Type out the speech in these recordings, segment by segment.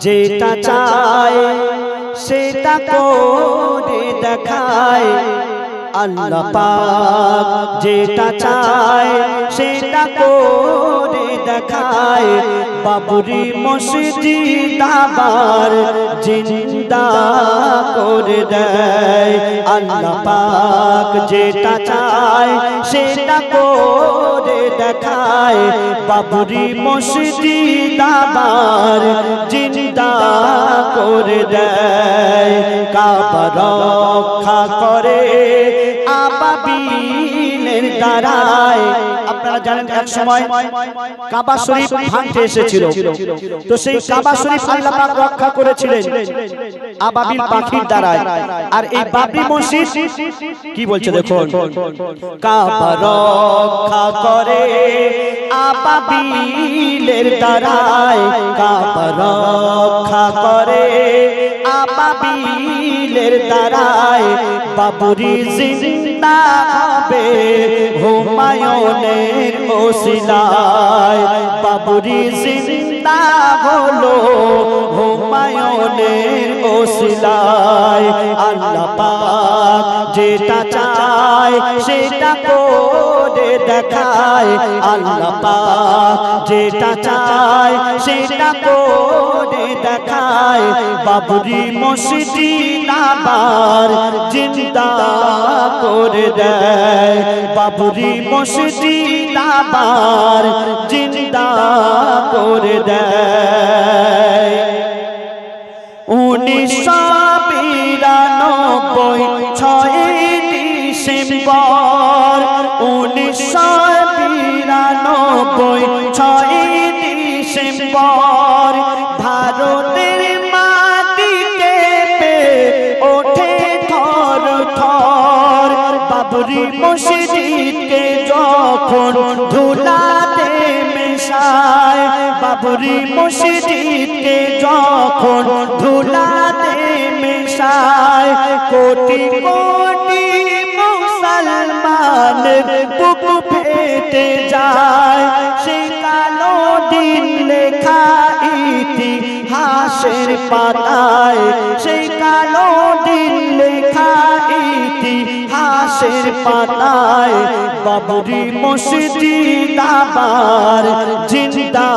যেটা চায় সেটা করে দেখায়। আল্লাহ যেটা চায় সেটা করে দেখায়, বাবুরি মসজিদ আবার জিন্দা করে দেয়। আল্লাহ পাক যেটা চায়, সেটা করে দেখায়। বাবুরি মসজিদ আবার জিন্দা করে দেয়। কাবা রক্ষা করে আবাবিলের দ্বারায়। আপনারা জানেন এক সময় কাবা শরীফ ভাঙতে এসেছিল। তো সেই কাবা শরীফ আল্লাহ পাক রক্ষা করেছিলেন আবাবিল পাখির দ্বারায়। আর এই বাবরি মসজিদ কি বলছে দেখুন? কাবা রক্ষা করে আবাবিলের দ্বারায়। কাবা রক্ষা করে আবাবিলের দ্বারায়। বাবুরি জিন্দা হবে হুমায়ুনের ওসিলায় বাবুরি জিন্দা হলো হুমায়ুনের ওসিলায়। আল্লাহ পাক যেটা চায় সেটা করে। দেখায় আল্লাহ পাক। যেটা চায় সেটা করে দেখায়। বাবরি মসজিদ আবার জিন্দা করে দেয়। বাবরি মসজিদ আবার জিন্দা করে দেয়। উনিশশো বিরানব্বই ছয় ডিসেম্বর বিরানব্বই ছয় ডিসেম্বর, ভারতের মাটিতে পে ওঠে থর থর। বাবরি মসজিদকে যখন ধুলাতে মেশায়, বাবরি মসজিদকে যখন ধুলাতে মেশায়, কোটি কোটি মুসলমানের বুক ফেটে যায় সেই কালো দিন লেখা ইতিহাসের পাতায়। সেই কালো দিন লেখা ইতিহাসের পাতায়। বাবরি মসজিদ আবার জিন্দা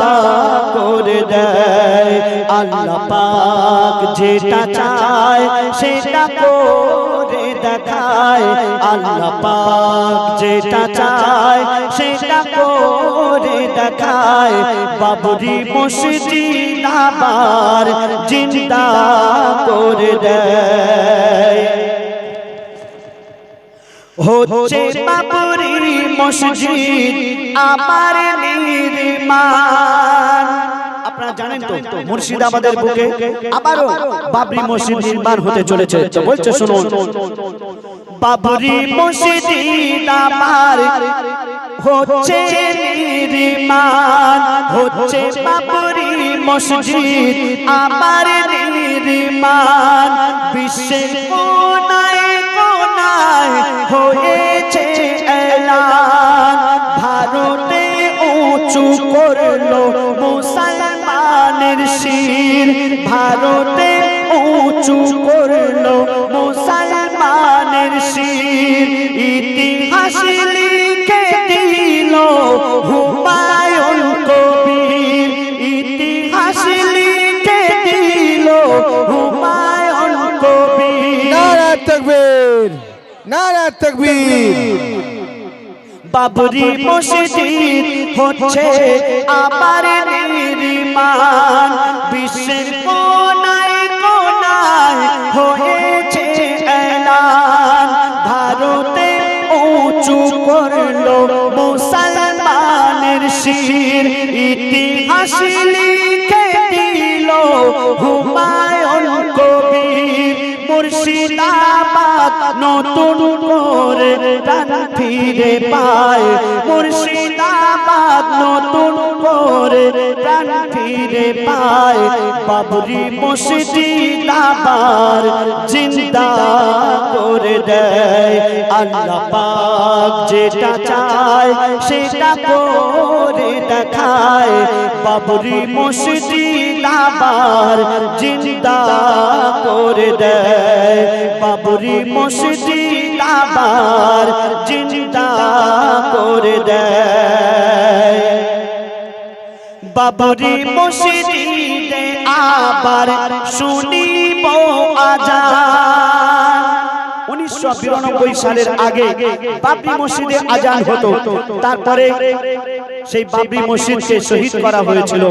করে দেয়। আল্লাহ পাক যেটা চায় সেটা করে দেখায় আল্লাহ পাক যেটা চায় সেটা করে দেখায়। বাবরি মসজিদ আবার জিন্দা করে দেয়। হচ্ছে বাবরি মসজিদ আবার নির্মাণ জানেন তো? মুর্শিদাবাদের বুকে আবারও বাবরি মসজিদ নির্মাণ হতে চলেছে। তো বলছে শুনুন। বাবরি মসজিদ আবার হচ্ছে নির্মাণ হচ্ছে বাবরি মসজিদ আবার নির্মাণ। বিশ্বের কোনায় কোনায় হয়েছে এলান। ভারতে উঁচু করল মুসলমানের শির ভারতে উঁচু করল মুসলমানের শির। ইতিহাস লিখে দিল হুমায়ুন কবির। ইতিহাস লিখে দিল হুমায়ুন কবির। নারা তকবীর নারা তকবীর। বাবরি মসজিদ হচ্ছে আবার নির্মাণ বিশ্বের কোনায় কোনায় হয়েছে এলান। ভারতে উঁচু করল মুসলমানের শির। নতুন করে প্রাণ ফিরে পায়। মুর্শিদাবাদ নতুন করে প্রাণ ফিরে পায়। বাবরি মসজিদ আবার জিন্দা করে দেয়। আল্লাহ পাক যেটা চায় সেটা করে দেখায়। বাবরি মসজিদ আবার জিন্দা করে দেয়। বাবরি মসজিদি আবার জিন্দা করে দেয়। বাবরি মসজিদে আবার শুনিব আজান। বিরানব্বই সালের আগে বাবরি মসজিদে আজান হতো। তারপরে সেই বাবরি মসজিদকে শহীদ করা হয়েছিল।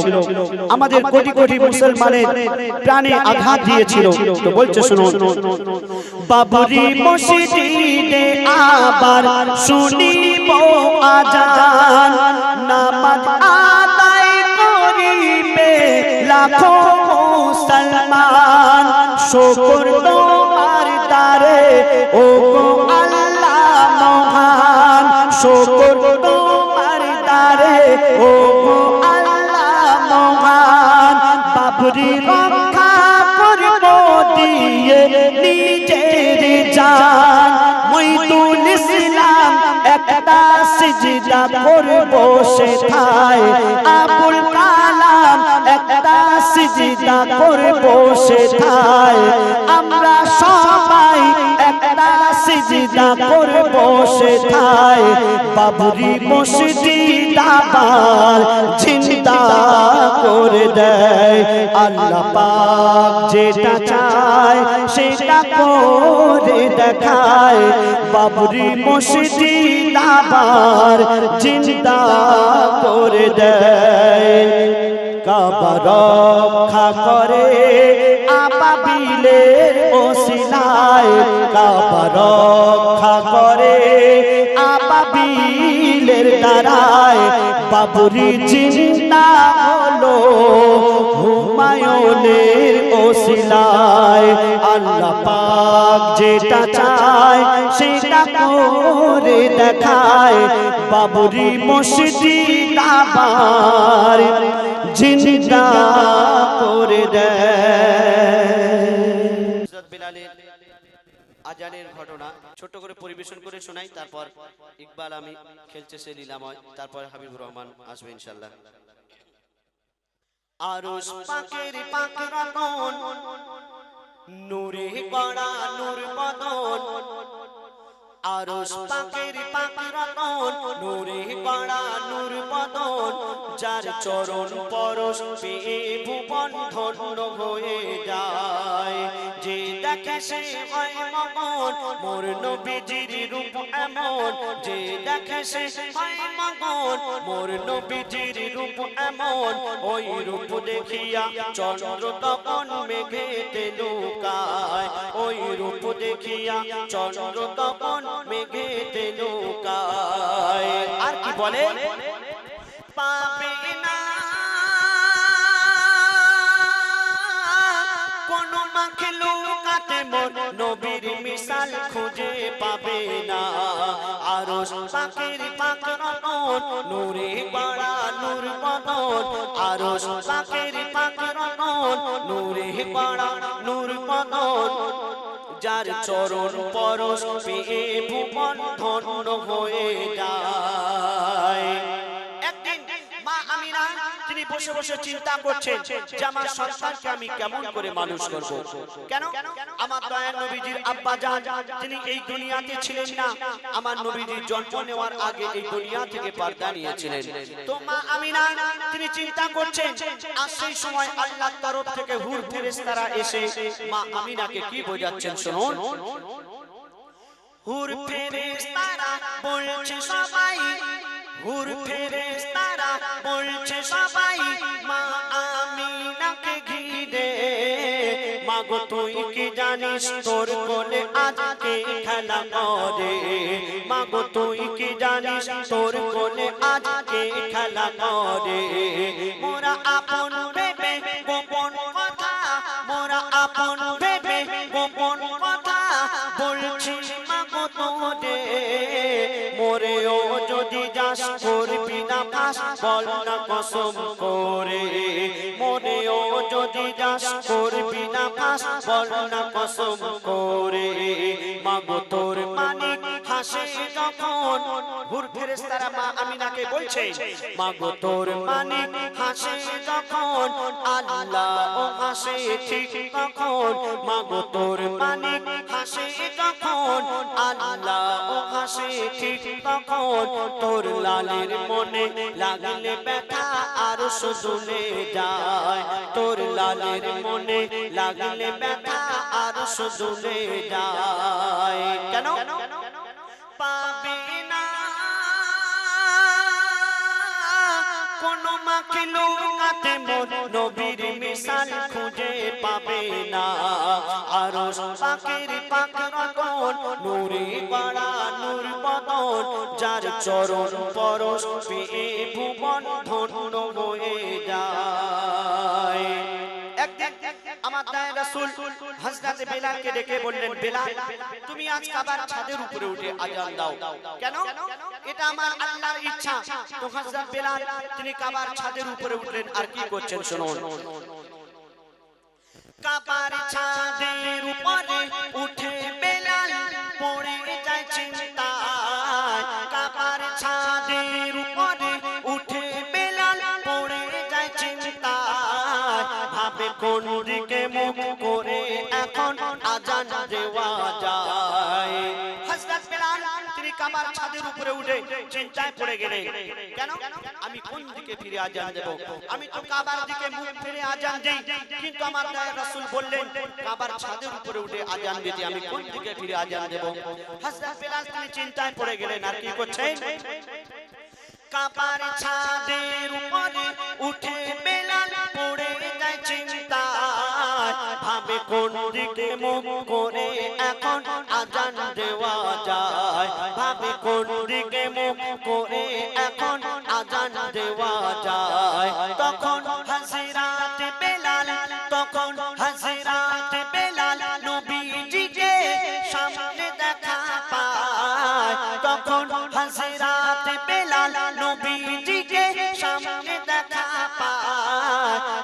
আমাদের কোটি কোটি মুসলমানের প্রাণে আঘাত দিয়েছিল। তো বলছে, শুনুন। বাবরি মসজিদে আবার শুনিব আজান। নামাজ আদায় করিবে লাখো মুসলমান। শুকর ও আল্লাহ মহান তোমার তারে ও আল্লাহ মহান বাবরি রক্ষা করব দিয়ে নিজের জান। মইদুল ইসলাম একটা সিজদা করব সেথায়। আবুল কালাম একটা সিজদা করব সেথায়। আমরা সবাই একটা সিজদা করব সেথায়। বাবরি মসজিদ আবার চিন্তা করে দেয়। আল্লাহ পাক যেটা চায় সেটা করে দেখায়। বাবরি মসজিদ আবার চিন্তা করে দেয়। কাবা রক্ষা করে আবাবিলের ওসিলায় কবর রক্ষা করে আবাবিলের দ্বারায় বাবরি চিন্তা হলো হুমায়ুনের ওসিলায় আল্লাহ পাক যেটা চায় সেটা করে দেখায়। বাবরি মসজিদ আবার জিন্দা করে দেয়। ঘটনা ছোট করে পরিবেশন করে শোনাই, তারপর ইকবাল আমি খেলছে সে লীলাময়, তারপর হাবিবুর রহমান আসবে ইনশাল্লাহ আরশ পাকের পাক রতন নূরে গড়া নূর বদন আরশ পাকের পাক রতন নূরে গড়া নূর বদন যার চরণ পরশ পেয়ে ভুবন ধন্য হয়ে যায়। যে দেখে সে হয় মগন, মোর নবীজির রূপ এমন। যে দেখে সে হয় মগন, মোর নবীজির রূপ এমন। ওই রূপ দেখিয়া চন্দ্র তখন মেঘেতে লুকায়, ওই রূপ দেখিয়া চন্দ্র তখন মেঘেতে লুকায় আর কি বলে? পাবে না। কোন মাখলুকাতে মোর নবীর মিসাল খুঁজে পাবে না। আরও পাখির পাক রতন, নূরে বাড়া নূর বদন আরও পাখির পাক রতন, নূরে বাড়া নূর বদন যার চরণ পরশ পেয়ে ভুবন ধন্য হয়ে যায়। বসে বসে চিন্তা করছেন যে আমার সন্তানকে আমি কেমন করে মানুষ করব। কেন? আমার দয়ার নবীজির আব্বা জান তিনি এই দুনিয়াতে ছিলেন না, আমার নবীজির জন্ম নেওয়ার আগে এই দুনিয়া থেকে পর্দা নিয়েছিলেন। তো মা আমিনা, তিনি চিন্তা করছেন, আর সেই সময় আল্লাহর তরফ থেকে হুর ফেরেশতারা এসে মা আমিনাকে কি বোঝাচ্ছেন শুনুন? হুর ফেরেশতারা বলছে সবাই, হুর ফেরেশতারা বলছে সবাই। তুই কি জানিস তোর কোলে আজকে খেলা করে মাগো, তুই কি জানিস তোর কোলে আজকে খেলা করে মোরা আপন ভেবে গোপন কথা, মোরা আপন ভেবে গোপন কথা বলছি মাগো তোরে। মোরেও যদি যাস, করবি না পাস বল না কসম করে। যদি করবি না পাস, বল না কসম করে। মাগো তোর মানিক হাসে যখন হুর ফেরেশতারা মা আমিনাকে বলছে, মাগো তোর মানিক হাসে যখন আল্লাহ ও হাসে ঠিক তখন। মাগো তোর মানিক হাসে যখন আল্লাহ ও হাসে ঠিক তখন। তোর লালের মনে লাগলে ব্যথা আর শুনে যায়, তোর লালের মনে লাগলে ব্যথা আর শুনে যায়। কেন? পাবে না। কোন মাখিলো কাতে মন নবীর মিশাল খুঁজে পাবে না। আর পাকের পাক রতন, নূরে বাড়া নূর বদন যার চরণ পরশ পেয়ে ভুবন ধন্য হয়ে যায়। তুমি আজ কাবার ছাদের উপরে উঠে এটা আমার ইচ্ছা। তো তিনি কাবার ছাদের উপরে উঠলেন, আর কি করছেন শুনুন। কাবার ছাদের উপরে উঠে বেলাল পড়ে যায় চিন্তায়। কাবার ছাদের উপরে উঠে বেলাল পড়ে যায় চিন্তায়। ভাবে কোন দিকে মুখ করে এখন আজান দেওয়া যায়। কাবার ছাদের উপরে উঠে চিন্তায় পড়ে গেলে, কেন? আমি কোন দিকে ফিরে আজান দেব? আমি তো কাবার দিকে মুখ ফিরে আজান দেই। কিন্তু আমার দয়ার রাসূল বললেন, কাবার ছাদের উপরে উঠে আজান দিতে আমি কোন দিকে ফিরে আজান দেব? হযরত বেলাল তিনি চিন্তায় পড়ে গেলেন, আর কি করছেন? কাবার ছাদের উপরে উঠে কোন দিকে মুখ করে এখন আজান দেওয়া যায়? ভাবে, কোন দিকে মুখ করে এখন আজান দেওয়া যায়? তখন হাসিরাত বেলাল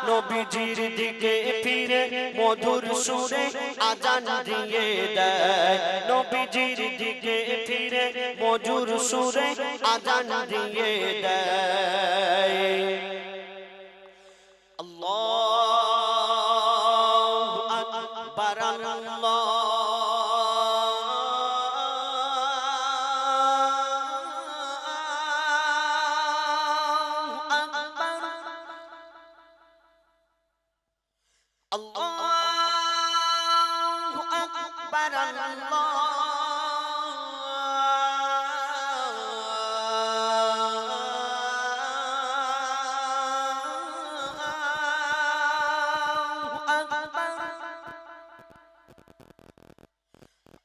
নবীজির দিকে ফিরে, মধুর সুরে আজান দিয়ে দেয়। নবীজির দিকে ফিরে, মধুর সুরে আজান দিয়ে দেয়।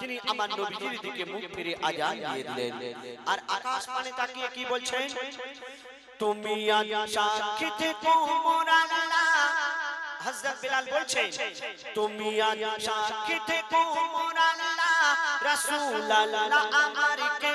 তিনি আমার নবীজির দিকে মুখ ফিরে আজান দিয়ে দিলেন। আর আকাশ পানে তাকিয়ে কি বলছেন? তুমি সাক্ষী থেকো মোর আল্লাহ। হযরত বিলাল বলছেন, তুমি সাক্ষী থেকো মোর আল্লাহ। রাসূল আল্লাহ আমার কে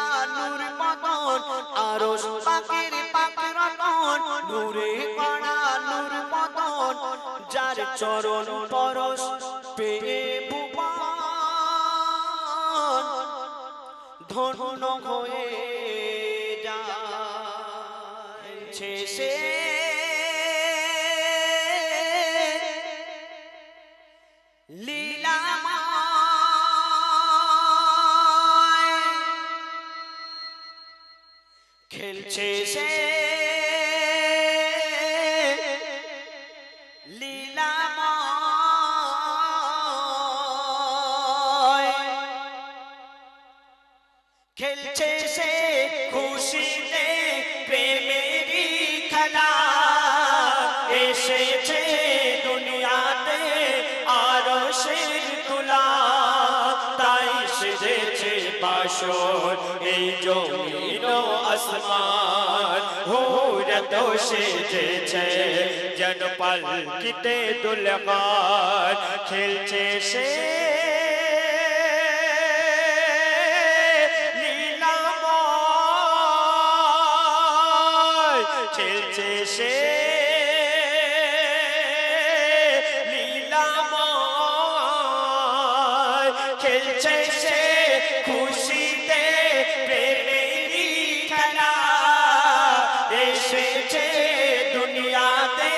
নূর মদন আরশ পাখির পাখির নূরে কণা নূর যার চরণ পরশ পেয়ে ভুবন, ধন্য হয়ে যায়। সে খেলছে সেজেছে বাসর এই জমিন ও আসমান, হুরত সেজেছে জন পালকিতে দুলগান খেলছে সে। লীলাময়, খেলছে সে। খেলছে সে খুশিতে, প্রেমেরই খেলা। এসেছে দুনিয়াতে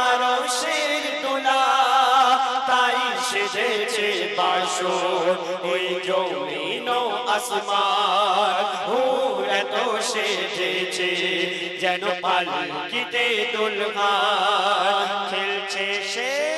আরও শের দোলা। তাই সেজেছে বাসর, ওই জমিন আসমান। এত সেজেছে, যেন পালকিতে দোলগান খেলছে সে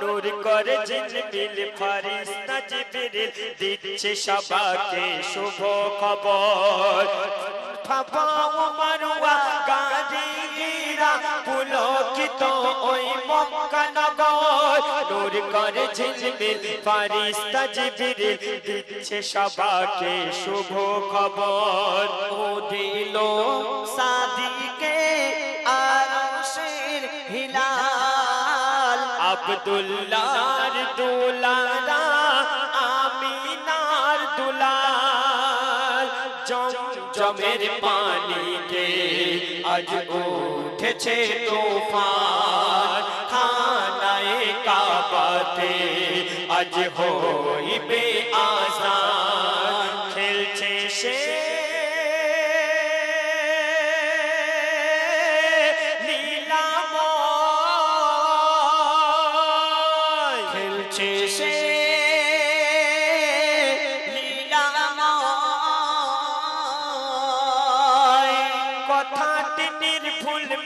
নূর করে ফারিস্তা জিবরিল দিচ্ছে সবাকে শুভ খবর। পুলকিত ওই মক্কা নগর। নূর করে ঝিলমিল ফারিস্তা জিবরিল দিচ্ছে সবাকে শুভ খবর। ও দিল সাদিকে আব্দুল্লাহর দুলারা আমিনার দুলার জম জমের পানিতে আজ উঠেছে তুফান, খানায় কাবাতে আজ হইবে আজান।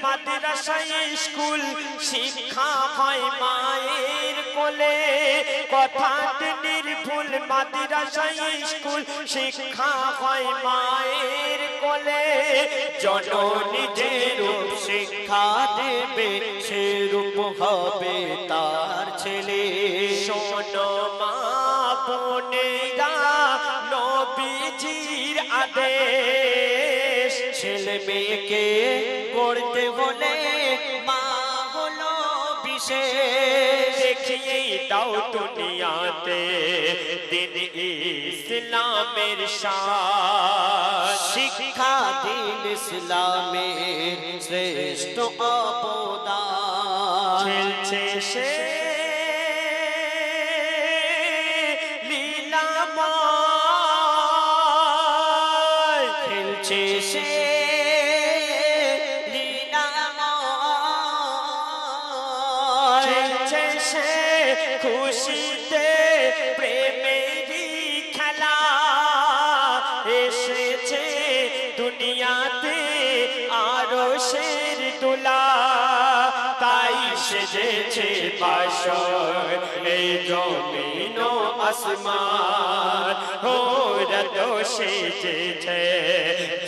মাদ্রাসায় স্কুল, শিক্ষা হয় মায়ের কোলে। কথাটি নির্ভুল মাদ্রাসায় স্কুল, শিক্ষা হয় মায়ের কোলে। জননী যে শিক্ষা দেবে সে রূপ হবে তার ছেলে। শোনো মা বোনেরা, নবীজির আদেশ। ছেলে মেয়েকে করতে হলে মা হলো বিশেষ। দেখিয়ে দাও দুনিয়াতে দিন ইসলামের শিক্ষা দিন ইসলামের শ্রেষ্ঠ অবদান। খেলছে সে খুশিতে প্রেমেরই খেলা এসেছে দুনিয়াতে, আরও শের দোলা। তাই সেজেছে বাসর এই জমিন আসমান। হো রত সেজেছে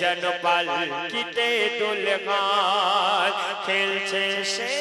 জনপাল কিতে দুলগান খেলছে সে